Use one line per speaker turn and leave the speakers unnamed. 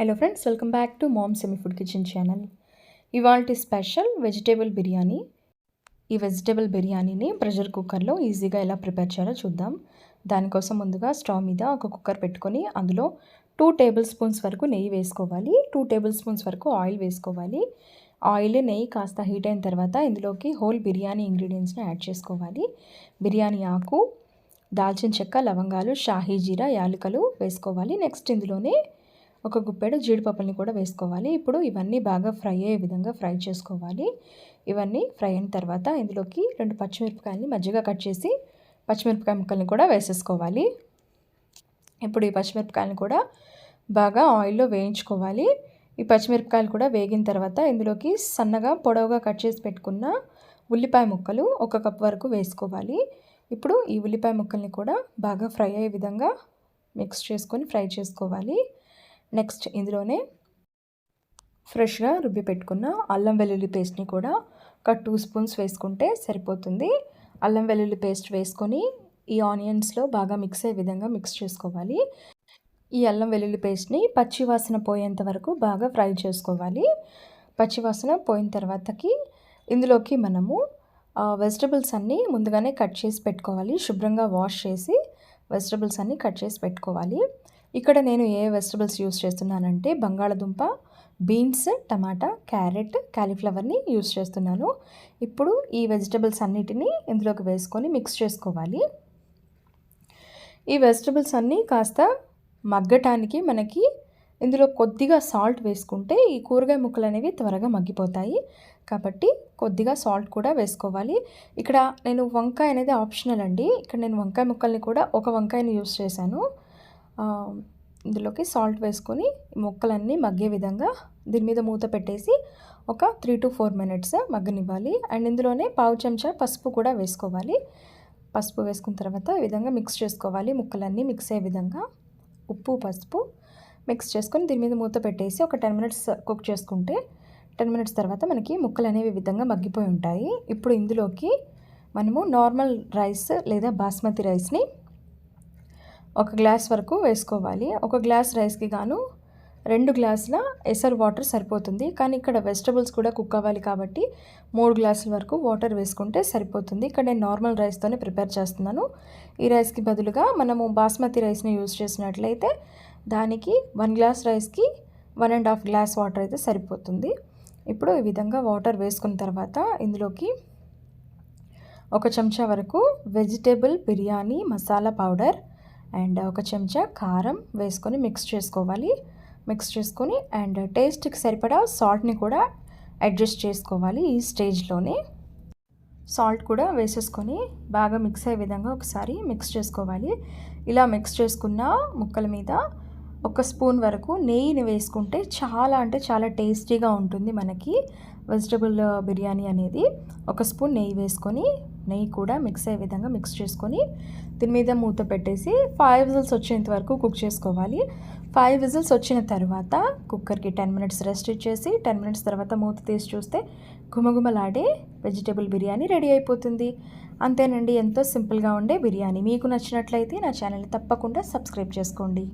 Hello friends welcome back to mom semi food kitchen channel ఇవాళ special vegetable biryani. ఈ vegetable బిర్యానీని pressure కుక్కర్లో ఈజీగా ఎలా ప్రిపేర్ చేయాలో చూద్దాం. దానికోసం ముందుగా స్టవ్ మీద ఒక కుక్కర్ పెట్టుకొని అందులో టూ టేబుల్ స్పూన్స్ వరకు నెయ్యి వేసుకోవాలి. టూ టేబుల్ స్పూన్స్ వరకు ఆయిల్ వేసుకోవాలి. ఆయిల్ నెయ్యి కాస్త హీట్ అయిన తర్వాత ఇందులోకి హోల్ బిర్యానీ ఇంగ్రీడియంట్స్ని యాడ్ చేసుకోవాలి. బిర్యానీ ఆకు దాల్చిన చెక్క లవంగాలు షాహీ జీరా యాలకులు వేసుకోవాలి. నెక్స్ట్ ఇందులోనే ఒక గుప్పెడు జీడిపప్పుల్ని కూడా వేసుకోవాలి. ఇప్పుడు ఇవన్నీ బాగా ఫ్రై అయ్యే విధంగా ఫ్రై చేసుకోవాలి. ఇవన్నీ ఫ్రై అయిన తర్వాత ఇందులోకి రెండు పచ్చిమిరపకాయలని మజ్జిగ కట్ చేసి పచ్చిమిరపకాయ ముక్కల్ని కూడా వేసేసుకోవాలి. ఇప్పుడు ఈ పచ్చిమిరపకాయలను కూడా బాగా ఆయిల్లో వేయించుకోవాలి. ఈ పచ్చిమిరపకాయలు కూడా వేగిన తర్వాత ఇందులోకి సన్నగా పొడవుగా కట్ చేసి పెట్టుకున్న ఉల్లిపాయ ముక్కలు ఒక కప్ వరకు వేసుకోవాలి. ఇప్పుడు ఈ ఉల్లిపాయ ముక్కల్ని కూడా బాగా ఫ్రై అయ్యే విధంగా మిక్స్ చేసుకొని ఫ్రై చేసుకోవాలి. నెక్స్ట్ ఇందులోనే ఫ్రెష్గా రుబ్బి పెట్టుకున్న అల్లం వెల్లుల్లి పేస్ట్ని కూడా ఒక టూ స్పూన్స్ వేసుకుంటే సరిపోతుంది. అల్లం వెల్లుల్లి పేస్ట్ వేసుకొని ఈ ఆనియన్స్లో బాగా మిక్స్ అయ్యే విధంగా మిక్స్ చేసుకోవాలి. ఈ అల్లం వెల్లుల్లి పేస్ట్ని పచ్చివాసన పోయేంత వరకు బాగా ఫ్రై చేసుకోవాలి. పచ్చివాసన పోయిన తర్వాతకి ఇందులోకి మనము వెజిటబుల్స్ అన్నీ ముందుగానే కట్ చేసి పెట్టుకోవాలి. శుభ్రంగా వాష్ చేసి వెజిటబుల్స్ అన్నీ కట్ చేసి పెట్టుకోవాలి. ఇక్కడ నేను ఏ వెజిటబుల్స్ యూస్ చేస్తున్నానంటే బంగాళదుంప బీన్స్ టమాటా క్యారెట్ క్యాలీఫ్లవర్ని యూస్ చేస్తున్నాను. ఇప్పుడు ఈ వెజిటబుల్స్ అన్నిటినీ ఇందులోకి వేసుకొని మిక్స్ చేసుకోవాలి. ఈ వెజిటబుల్స్ అన్నీ కాస్త మగ్గటానికి మనకి ఇందులో కొద్దిగా సాల్ట్ వేసుకుంటే ఈ కూరగాయ ముక్కలు అనేవి త్వరగా మగ్గిపోతాయి. కాబట్టి కొద్దిగా సాల్ట్ కూడా వేసుకోవాలి. ఇక్కడ నేను వంకాయ అనేది ఆప్షనల్ అండి. ఇక్కడ నేను వంకాయ ముక్కల్ని కూడా ఒక వంకాయని యూస్ చేశాను. ఇందులోకి సాల్ట్ వేసుకొని ముక్కలన్నీ మగ్గే విధంగా దీని మీద మూత పెట్టేసి ఒక త్రీ టు ఫోర్ మినిట్స్ మగ్గనివ్వాలి. అండ్ ఇందులోనే పావు చెంచా పసుపు కూడా వేసుకోవాలి. పసుపు వేసుకున్న తర్వాత ఈ విధంగా మిక్స్ చేసుకోవాలి. ముక్కలన్నీ మిక్స్ అయ్యే విధంగా ఉప్పు పసుపు మిక్స్ చేసుకొని దీని మీద మూత పెట్టేసి ఒక టెన్ మినిట్స్ కుక్ చేసుకుంటే టెన్ మినిట్స్ తర్వాత మనకి ముక్కలు అనేవి విధంగా మగ్గిపోయి ఉంటాయి. ఇప్పుడు ఇందులోకి మనము నార్మల్ రైస్ లేదా బాస్మతి రైస్ని ఒక గ్లాస్ వరకు వేసుకోవాలి. ఒక గ్లాస్ రైస్కి గాను రెండు గ్లాసుల ఎసర్ వాటర్ సరిపోతుంది. కానీ ఇక్కడ వెజిటబుల్స్ కూడా కుక్ అవ్వాలి కాబట్టి మూడు గ్లాసుల వరకు వాటర్ వేసుకుంటే సరిపోతుంది. ఇక్కడ నేను నార్మల్ రైస్తోనే ప్రిపేర్ చేస్తున్నాను. ఈ రైస్కి బదులుగా మనము బాస్మతి రైస్ని యూజ్ చేసినట్లయితే దానికి వన్ గ్లాస్ రైస్కి one and half glass water అయితే సరిపోతుంది. ఇప్పుడు ఈ విధంగా వాటర్ వేసుకున్న తర్వాత ఇందులోకి ఒక చెంచా వరకు vegetable biryani masala powder and ఒక చెంచా కారం వేసుకొని మిక్స్ చేసుకోవాలి. మిక్స్ చేసుకొని అండ్ టేస్ట్కి సరిపడా సాల్ట్ని కూడా అడ్జస్ట్ చేసుకోవాలి ఈ స్టేజ్లోనే. సాల్ట్ కూడా వేసేసుకొని బాగా మిక్స్ అయ్యే విధంగా ఒకసారి మిక్స్ చేసుకోవాలి. ఇలా మిక్స్ చేసుకున్న ముక్కల మీద ఒక స్పూన్ వరకు నెయ్యిని వేసుకుంటే చాలా అంటే చాలా టేస్టీగా ఉంటుంది మనకి వెజిటబుల్ బిర్యానీ అనేది. ఒక స్పూన్ నెయ్యి వేసుకొని నెయ్యి కూడా మిక్స్ అయ్యే విధంగా మిక్స్ చేసుకొని దీని మీద మూత పెట్టేసి ఫైవ్ విజిల్స్ వచ్చేంత వరకు కుక్ చేసుకోవాలి. ఫైవ్ విజిల్స్ వచ్చిన తర్వాత కుక్కర్కి టెన్ మినిట్స్ రెస్ట్ ఇచ్చేసి టెన్ మినిట్స్ తర్వాత మూత తీసి చూస్తే గుమగుమలాడే వెజిటేబుల్ బిర్యానీ రెడీ అయిపోతుంది. అంతేనండి ఎంతో సింపుల్గా ఉండే బిర్యానీ. మీకు నచ్చినట్లయితే నా ఛానల్ని తప్పకుండా సబ్స్క్రైబ్ చేసుకోండి.